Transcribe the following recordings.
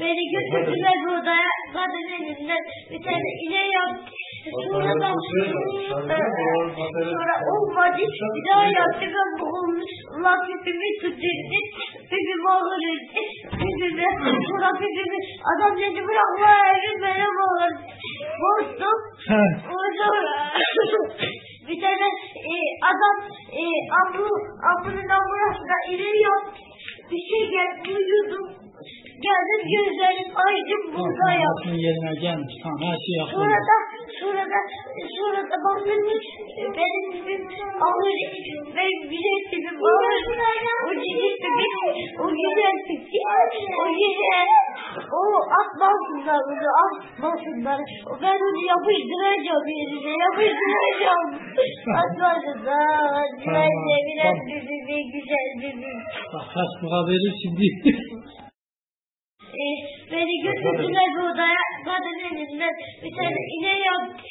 beni götürdüler odaya. Kadın elinden bir tane iğne yaptı. Sonradan sonra olmadı. Bir daha yaptı ben boğulmuş. Allah pipimi tuturdu. Pipimi ağırırdı. Pipimi. Sonra pipimi. Adam dedi bırak la evi. Bostum. He. Sonra bir tane e, adam e, ambu, ambunun ambulansına iniyor. Bir şey geldi uyudum. Geldim gözlerim aydın burada yap. Aklın yerine gelmiş. Tamam her şey aklında. Sonra da sonra da sonra da baktım benim tipim ağır ben güzel tipim ağır. O cirit tipim o güzel tipim o güzel o atmasınlar bunu atmasınlar. Ben onu yapıştıracağım yerine yapıştıracağım. Atmasınlar. Ben de biraz güzel bebeğim. Bak Facebook'a verir şimdi. Beni götürdüler bu odaya. Kadın elinden bir tane iğne yaptı.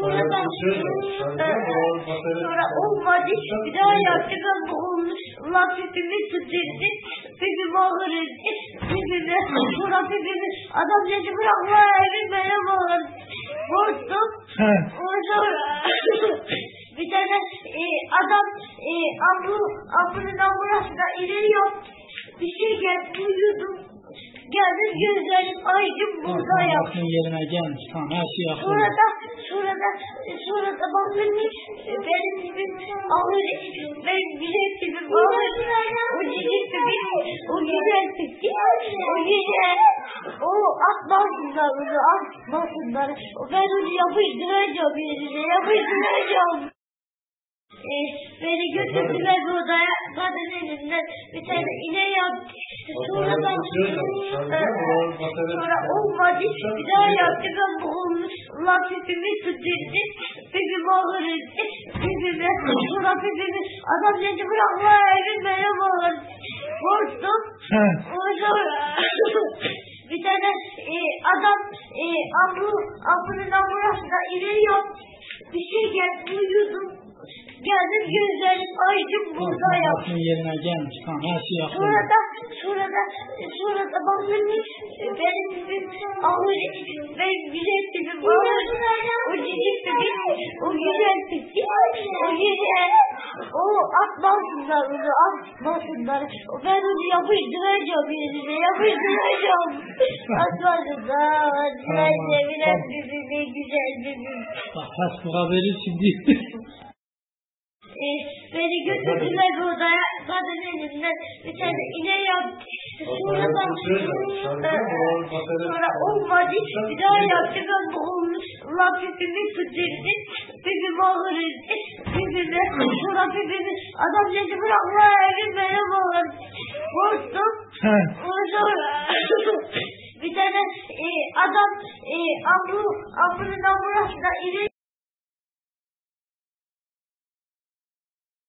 Sonradan sonra olmadı. Bir daha yaptı ben boğulmuş. Allah pipimi tuturdu. Pipimi ağırırdı. Pipimi. Sonra pipimi. Adam dedi bırak la evi benim olur. Bostum. He. Sonra bir tane e, adam e, ambu, ambunun ambulansına iniyor. Bir şey geldi Geldim gözlerim aydın burada yap. Aklın yerine gelmiş. Tamam her şey aklında. Sonra da sonra da sonra da baktım e, benim tipim ağır ben güzel tipim ağır o cirit tipim o güzel tipim o güzel o atmasınlar bunu atmasınlar o ben onu yapıştıracağım yerine yapıştıracağım e, beni götürdüler bu odaya kadın elinden bir tane iğne yaptı. Sonradan sonra olmadı bir daha yaptı ben boğulmuş Allah pipimi tuturdu pipimi ağırırdı pipimi sonra pipimi adam dedi bırak la evi benim olur bostum He. sonra bir tane e, adam e, ambu, ambunun ambulansına geldi uyudum geldim gözlerim aydın burada yap. Aklın yerine gelmiş. Tamam her şey aklında. Sonra da sonra da sonra da baktım benim tipim ağır ben güzel tipim ağır o cirit tipim o güzel tipim o güzel. O atmasınlar bunu atmasınlar ben onu yapıştıracağım yerine yapıştıracağım. Atmasınlar ben de biraz bebeğim güzel bebeğim Bak Facebook'a verir şimdi. beni götürdüler bu odaya. Kadın elinden bir tane iğne yaptı. Sonradan sonra olmadı. Bir daha yaptı ben boğulmuş. Allah pipimi tuturdu. Pipimi ağırırdı. Pipimi. Sonra pipimi. Adam dedi bırak la evi benim. He. Sonra bir tane e, adam e, ambu, ambunun ambulansına iniyor.